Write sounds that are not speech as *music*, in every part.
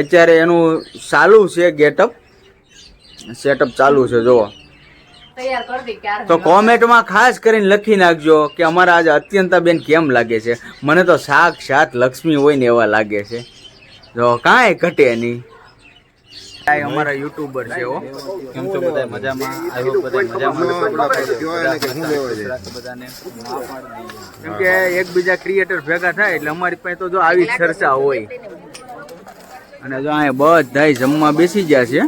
અત્યારે એનું ચાલુ છે ગેટઅપ. સેટઅપ ચાલુ છે જુઓ. તો કોમેન્ટમાં ખાસ કરીને લખી નાખજો કે અમારા આજે અત્યંતાબેન કેમ લાગે છે? મને તો સાક્ષાત લક્ષ્મી હોય ને એવા લાગે છે. જો કાંઈ ઘટે નહીં. અમારા યુટ્યુબર છે કેમ છો બધા મજામાં? આઈ બધા મજામાં બધાને કેમ કે એકબીજા ક્રિએટર ભેગા થાય એટલે અમારી પાસે તો જો આવી ચર્ચા હોય. અને જો અહીંયા બધાય જમવા બેસી ગયા છે.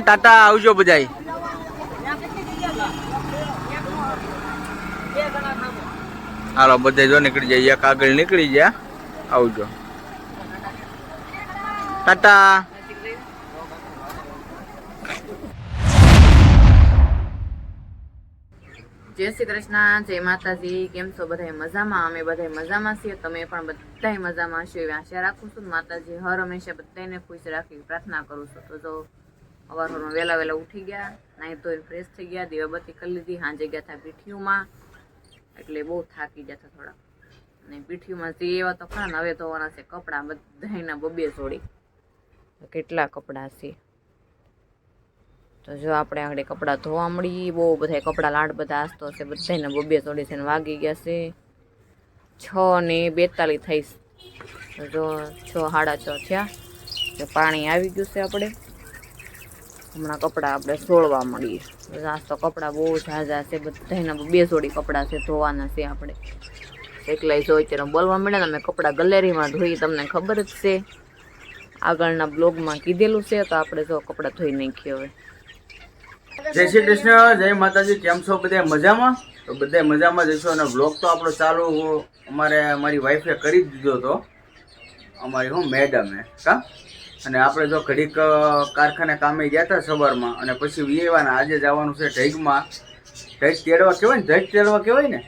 ટાટા આવજો બધાય. હાલો, બધે જો નીકળી જાય, એક આગળ નીકળી જાય. આવજો. ટાટા. જય શ્રી કૃષ્ણ, જય માતાજી. કેમ છો? બધા મજામાં? અમે બધા મજામાં છીએ. તમે પણ બધા મજામાં છો એવી આશા રાખું છું. માતાજી, હર હંમેશા બધાને ખુશ રાખી પ્રાર્થના કરું છું. તો જો અવારમાં વહેલા વહેલા ઉઠી ગયા, નાહી ધોઈને ફ્રેશ થઈ ગયા, દીવાબત્તી કરી લીધી હાંજે ગયા હતા પીઠીઓમાં. એટલે બહુ થાકી જશે થોડા. અને પીઠીમાં જે એવા તો ખરા હવે ધોવાના છે, કપડાં બધાના બબે જોડી કેટલા કપડાં છે? તો જો આપણે આગળ કપડાં ધોવા મળી બહુ બધા કપડાં લાડ બધા આસતો છે બધાના બબે જોડી છે ને વાગી ગયા છે. છ ને બેતાલીસ થઈશ. જો છ, સાડા છ થયા. પાણી આવી ગયું છે આપણે. હમણાં કપડાં આપણે સોળવા મળીએ આજ તો કપડાં બહુ ઝાઝા છે બધાના બે જોડી કપડાં છે, ધોવાના છે આપણે. એકલાય જોઈ ત્યારે બોલવા મળે ને અમે કપડાં ગલેરીમાં ધોઈ, તમને ખબર જ છે. આગળના બ્લોગમાં કીધેલું છે, તો આપણે જો કપડાં ધોઈ નાખીએ હવે. જય શ્રી કૃષ્ણ, જય માતાજી, કેમ છો બધા? મજામાં? તો બધા મજામાં જશો અને બ્લોગ તો આપણો ચાલુ અમારે અમારી વાઈફે કરી દીધો હતો. અમારી હું મેડમે કા? અને આપણે જો ઘડીક કારખાને કામે ગયા હતા સવારમાં અને પછી વિયેવાના આજે જવાનું છે ઢેગમાં. ઢેગ તેડવા કહેવાય ને? ઢેગ તેડવા કહેવાય ને?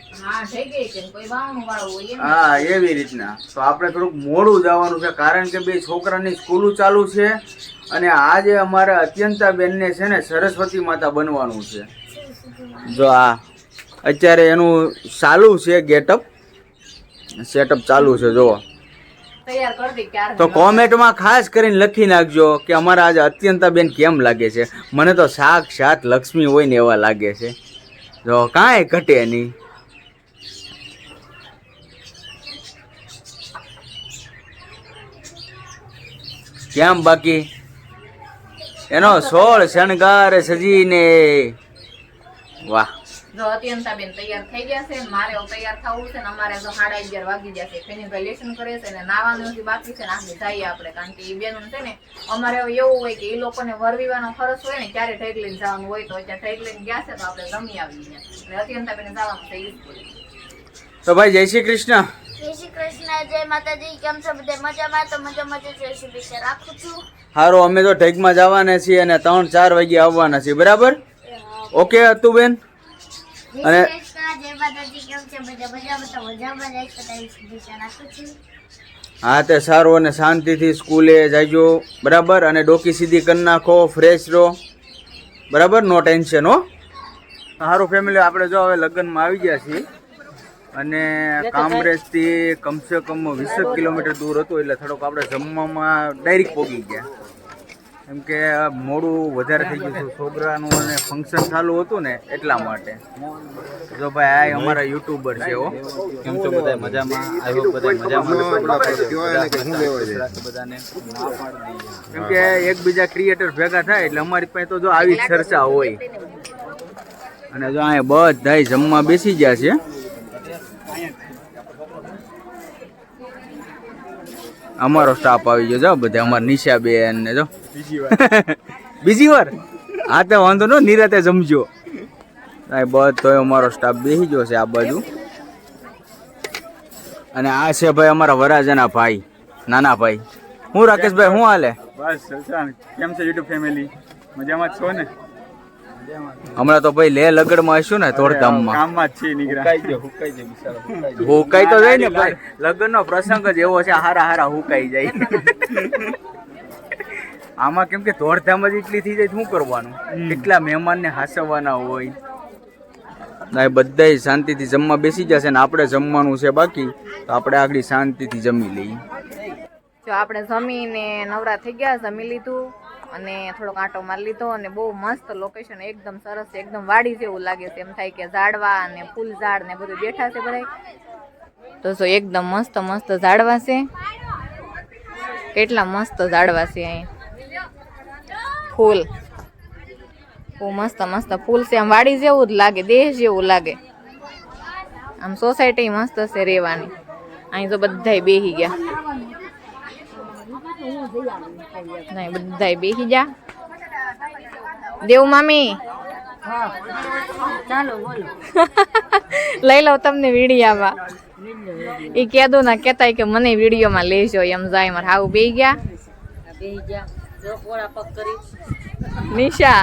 હા એવી રીતના. તો આપણે થોડુંક મોડું જવાનું છે કારણ કે બે છોકરાની સ્કૂલો ચાલુ છે અને આજે અમારે અત્યંતા બેનને છે ને સરસ્વતી માતા બનવાનું છે. જો આ અત્યારે એનું ચાલુ છે ગેટઅપ. સેટઅપ ચાલુ છે જુઓ તૈયાર કરી દે ક્યારે તો કોમેન્ટમાં ખાસ કરીને લખી નાખજો કે અમારા આજે અત્યંતા બેન કેમ લાગે છે? મને તો સાક્ષાત લક્ષ્મી હોય ને એવા લાગે છે. જો કાંઈ ઘટે નહીં. કેમ બાકી? એનો સોળ શણગાર સજીને. વાહ. જો અત્યંતા બેન તૈયાર થઈ ગયા છે મારે તૈયાર થવું છે ને અમારે તો સાડા અગિયાર વાગી જશે ફેનિભાઈ લેસન કરે છે ને નાવાનું હજી બાકી છે ને આપણે જઈએ આપણે કારણ કે એ બેનું છે ને અમારે હવે એવું હોય કે એ લોકોને વરવીવાનો ખર્ચ હોય ને ક્યારે ઠેક લઈને જવાનું હોય તો અત્યારે ઠેક લઈને ગયા છે તો આપણે જમી આવી ગયા એટલે અત્યંતા બેન જવાનું છે યુઝફુલ તો ભાઈ જય શ્રી કૃષ્ણ. જય શ્રી કૃષ્ણ જય માતાજી કેમ છો બધે મજામાં? તો મજા જ છું શુભેચ્છા રાખું છું. હારો અમે તો ઢેગમાં જવાના છીએ અને ત્રણ ચાર વાગે આવવાના છીએ બરાબર? ઓકે હતું બેન જય અને- હા તે સારું અને શાંતિથી સ્કૂલે જાજો બરાબર? અને ડોકી સીધી કરી નાખો ફ્રેશ રહો. બરાબર? નો ટેન્શન હો. સારું ફેમિલી આપણે જો હવે લગ્નમાં આવી ગયા છીએ. અને કામરેજથી કમસે કમ વીસ કિલોમીટર દૂર હતું એટલે થોડોક આપણે જમવામાં ડાયરેક્ટ પહોંચી ગયા. કેમ કે મોડું વધારે થઈ ગયું હતું છોકરાનું અને ફંક્શન ચાલુ હતું ને એટલા માટે. જો ભાઈ આ અમારા યુટ્યુબર છે હો. કેમ છો બધા મજામાં? આઈ હોપ બધા મજામાં બધાને કેમ કે એકબીજા ક્રિએટર ભેગા થાય એટલે અમારી પાસે તો જો આવી ચર્ચા હોય. અને જો અહીંયા બધાય જમવા બેસી ગયા છે. અમારો સ્ટાફ આવી ગયો જો બધા અમારા નિશાબેન ને જો. બીજી વાર. હા તે વાંધો નો નિરાતે જમજો. આ બધો અમારો સ્ટાફ બેસી ગયો છે આ બાજુ. અને આ છે ભાઈ અમારા વરાજાના ભાઈ નાના ભાઈ. હું રાકેશભાઈ હું હાલે? બસ કેમ છે યુટ્યુબ ફેમિલી? મજામાં છો ને? હમણાં તો ભાઈ લે લગડમાં હશું ને ધોળધામમાં. કામમાં છે હુકાઈ જાય હુકાઈ જાય બિચારો હુકાઈ તો જાય ને ભાઈ. લગ્નનો પ્રસંગ જ એવો છે હારા હારા હુકાઈ જાય. *laughs* આમાં કેમ કે દોડધામ જ એટલી થઈ જાય તો શું કરવાનું? કેટલા મહેમાનને હાસવવાના હોય. ના એ બધાય શાંતિથી જમવા બેસી જશે ને આપણે જમવાનું છે બાકી તો આપણે આગળ શાંતિથી જમી લઈએ. જો આપણે જમીને નવરા થઈ ગયા જમી લીધું અને થોડોક આંટો મારી લીધો અને બહુ મસ્ત લોકેશન એકદમ સરસ છે એકદમ વાડી જેવું લાગે છે. એમ થાય કે ઝાડવા અને ફૂલ ઝાડ ને બધું બેઠા છે બધા તો જો એકદમ મસ્ત મસ્ત ઝાડવા છે. કેટલા મસ્ત ઝાડવા છે અહીં. ફૂલ. બહુ મસ્ત મસ્ત ફૂલ છે. આમ વાડી જેવું જ લાગે દેશ જેવું લાગે. આમ સોસાયટી મસ્ત છે રહેવાની. અહીં તો બધાય બેહી ગયા. નહીં, બધાય બેસી ગયા. દેવ મામી. લઈ લઉં તમને વિડીયામાં. એ કહેતું ના કહેતાય કે મને વિડીયોમાં લેજો એમ જાય મારે હાવ બે ગયા. નિશા.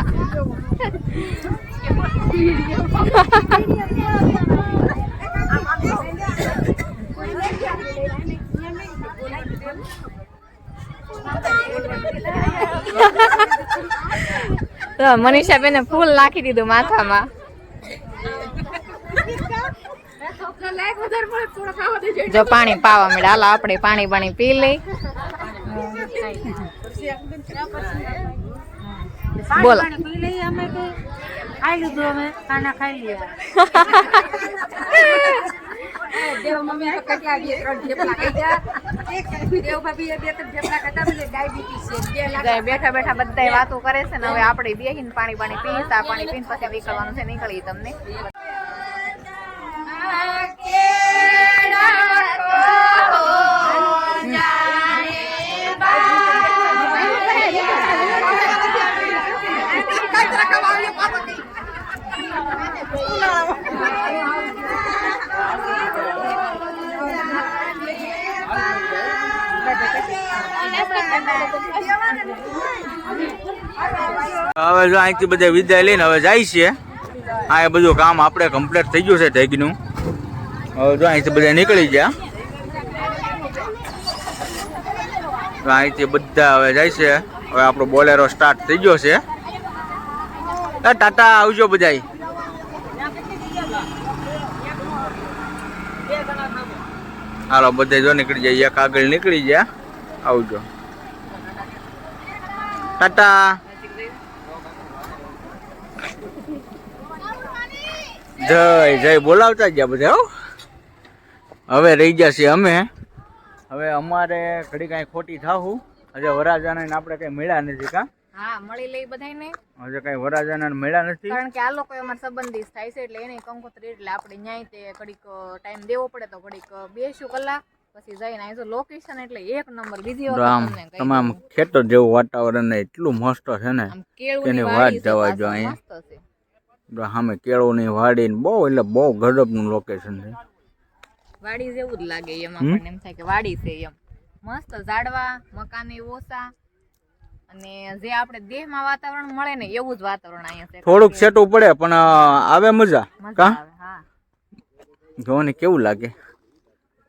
તો મનીષા બેને ફૂલ નાખી દીધું માથામાં. જો પાણી પાવા મળે, હાલો આપણે પાણી પાણી પી લઈ. બોલો. જાય બેઠા બેઠા બધા વાતો કરે છે ને હવે આપણે બેહીને પાણી પાણી પીતા પાણી પીને પછી નીકળવાનું છે નીકળી તમને. હવે જો અહીંથી બધા વિદાય લઈને હવે જાય છે. આ એ બધું કામ આપણે કમ્પ્લીટ થઈ ગયું છે ઢેગનું હવે જો અહીંથી બધા નીકળી ગયા. અહીંથી બધા હવે જાય છે. હવે આપણો બોલેરો સ્ટાર્ટ થઈ ગયો છે. ટાટા, આવજો બધાય. હાલો બધે જો નીકળી જાય એક આગળ નીકળી ગયા. આવજો. ટાટા. જય જય. બોલાવતા ગયા બધા હો. હવે રહી ગયા છીએ અમે. હવે અમારે ઘડી કાંઈ ખોટી થાવું હજે વરાજાને આપણે કઈ મળ્યા નથી કા? હા મળી લઈ બધાને હજે કઈ વરાજાને મળ્યા નથી? કારણ કે આ લોકો અમારા સંબંધી થાય છે એટલે એને કંકોત્રી એટલે આપણે ન્યાય તે ઘડીક ટાઈમ દેવો પડે તો ઘડીક બેસું કલાક. પછી જઈને તો લોકેશન એટલે એક નંબર બીજી તો વખત આમ તમને કહી તમે આમ દઉં. ખેતર જેવું વાતાવરણ એટલું મસ્ત છે ને. તેની વાત જવા જો અહીં. સામે કેળોની વાડી ને બહુ એટલે બહુ ગડબનું લોકેશન છે. વાડી જેવું જ લાગે એમ આપણને એમ થાય કે વાડી છે એમ. મસ્ત ઝાડવા મકાન ઓછા. અને જે આપણે દેહમાં વાતાવરણ મળે ને એવું જ વાતાવરણ અહીંયા છે. થોડુંક છેટું પડે પણ આવે મજા? કા? હા. કેવું લાગે?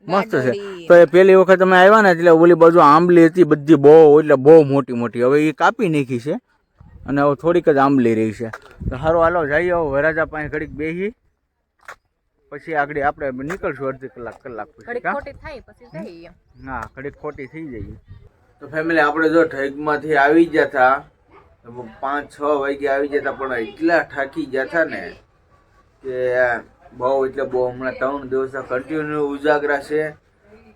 મસ્ત છે. તો એ પેલી વખત અમે આવ્યા ને એટલે ઓલી બાજુ આંબલી હતી બધી બહુ એટલે બહુ મોટી મોટી હવે એ કાપી નાખી છે. અને હવે થોડીક જ આંબલી રહી છે. તો સારું હાલો જઈએ હવે વરાજા પાસે ઘડીક બેસી પછી આગળ આપણે નીકળશું અડધી કલાક કલાક પછી હા? ઘડીક ખોટી થઈ જઈએ. તો ફેમિલી આપણે જો ઠેકમાંથી આવી ગયા હતા પાંચ છ વાગે આવી ગયા હતા પણ એટલા થાકી ગયા હતા ને કે બહુ એટલે બહુ હમણાં ત્રણ દિવસ કન્ટિન્યુ ઉજાગરા છે.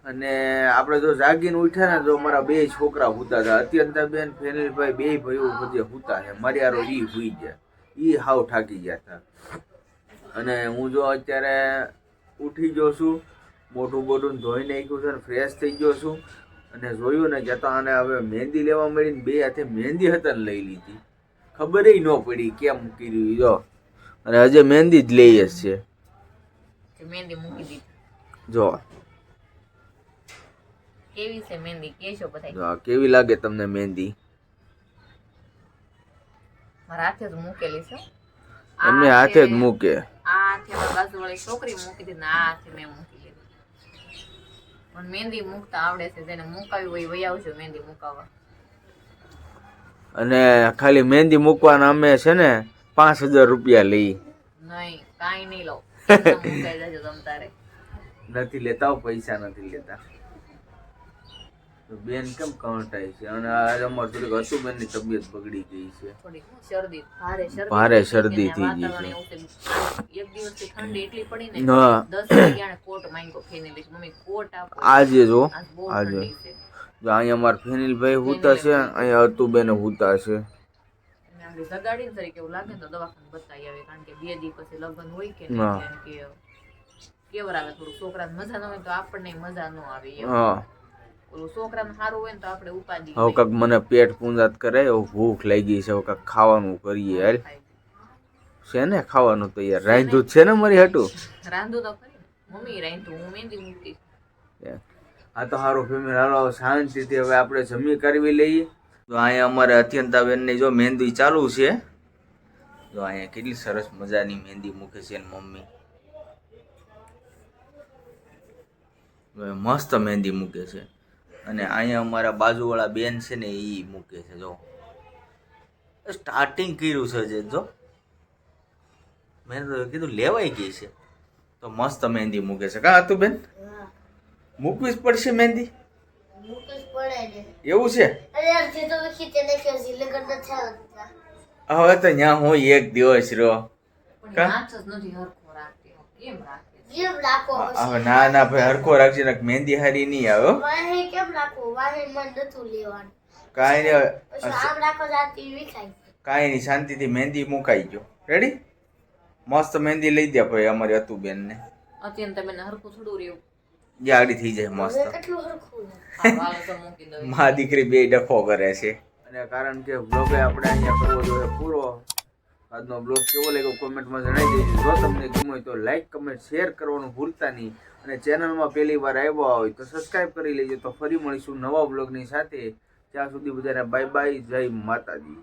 અને આપણે જો જાગીને ઉઠ્યા ને તો મારા બે છોકરા હુતા હતા. અત્યંત બેન ફેનિલભાઈ બે ભાઈઓ બધે હુતા છે. મારી હારો એ હુઈ ગયા. એ હાવ થાકી ગયા હતા. અને હું જો અત્યારે ઉઠી ગયો છું મોટું બોટું ધોઈ નાખ્યું છે અને ફ્રેશ થઈ ગયો છું. અને જોયું ને કે તો આને હવે મહેંદી લેવા મળીને બે હાથે મહેંદી હતા ને લઈ લીધી. ખબર ન પડી કેમ કર્યું જો. અને હજે મહેંદી જ લઈએ છે. મહેંદી મૂકી દીધી. જો. કેવી છે મહેંદી? કેશો બધા હા કેવી લાગે તમને મહેંદી? મારા હાથે જ મૂકેલી છે. એમને હાથે જ મૂકે. આ હાથે બાજુવાળી છોકરી મૂકી દીધી ને આ હાથે મેં મૂકી દીધી. પણ મહેંદી મૂકતા આવડે છે જેને મૂકાવી હોય વહી આવજો મહેંદી મૂકાવવા. અને ખાલી મહેંદી મૂકવાના અમે છે ને પાંચ હજાર રૂપિયા લઈ. નહીં કાંઈ નહીં લો *laughs* મુકાઈ જજો તમ તારે. નથી લેતા પૈસા નથી લેતા. બેન કેમ કંટાય છે? અને આ અમાર થોડીક હતું ની તબિયત બગડી ગઈ છે. શરદી. ભારે શરદી ભારે થઈ શરદી ગઈ છે. એક દિવસથી ઠંડી એટલી પડી ને હા. દસ વાગ્યાને કોટ માંગ્યો ફેનિલ મમ્મી કોટ આપો. આજે જો આજે. જો અહીંયા અમાર ફેનિલ ભાઈ હુતા છે અહીંયા હતું હુતા છે. અને ને તરીકે એવું લાગે તો દવાખાને બતાવી આવે કારણ કે બે દિવસ પછી લગ્ન હોય કે. નહીં કે કેવર આવે થોડું છોકરાને મજા ન હોય તો આપણને મજા ન આવે હા. છોકરાને સારું હોય ને તો આપણે ઉપાધિ હવે કાક મને પેટ પૂંજાત કરે હવે ભૂખ લાગી છે હવે કાક ખાવાનું કરીએ. હાલ. છે ને ખાવાનું તો યાર રાંધ્યું જ છે ને મારી હાટું? રાંધું તો ખરી મમ્મી રાંધું હું મહેંદી મૂકી. આ તો સારું ફેમિલી. હાલો શાંતિથી હવે આપણે જમી કરવી લઈએ. તો અહીંયા અમારે અત્યંતાબેનની જો મહેંદી ચાલુ છે. જો અહીંયા કેટલી સરસ મજાની મહેંદી મૂકે છે ને મમ્મી. મસ્ત મહેંદી મૂકે છે. અને અહીંયા અમારા બાજુવાળા બેન છે ને એ મૂકે છે જો. સ્ટાર્ટિંગ કર્યું છે જે જો. મેં તો કીધું લેવાઈ ગઈ છે. તો મસ્ત મહેંદી મૂકે છે. કા હતું બેન? મૂકવી જ પડશે મહેંદી? એવું છે? હવે તો ત્યાં હું એક દિવસ રહ્યો. કા? હવે ના ના ભાઈ હરખો રાખજે ને મહેંદી હારી નહીં આવે વાહે કેમ રાખો? વાહે મન નતું લેવાનું. કાંઈ નહીં આમ રાખો જાતી વિખાય કાંઈ નહીં શાંતિથી મહેંદી મુકાઈ ગયો. રેડી મસ્ત મહેંદી લઈ દે ભાઈ અમારી અતુ બેન ને અત્યંત તમે હરખું થોડું રહ્યું. જાડી થઈ જાય મસ્ત. હવે કેટલું હરખું છે. હારું, હાલો તો મૂકી દઉં. મા દીકરી બે ડફો કરે છે. અને કારણ કે બ્લોગ આપણે અહીંયા કરવો જોઈએ પૂરો આજનો બ્લોગ કેવો લાગ્યો કોમેન્ટમાં જણાવી દેજો. જો તમને ગમ્યો તો લાઈક કમેન્ટ શેર કરવાનું ભૂલતા નહીં. અને ચેનલમાં પહેલી વાર આવ્યા હોય તો સબસ્ક્રાઈબ કરી લેજો. તો ફરી મળીશું નવા બ્લોગની સાથે. ત્યાં સુધી બધાને બાય બાય જય માતાજી.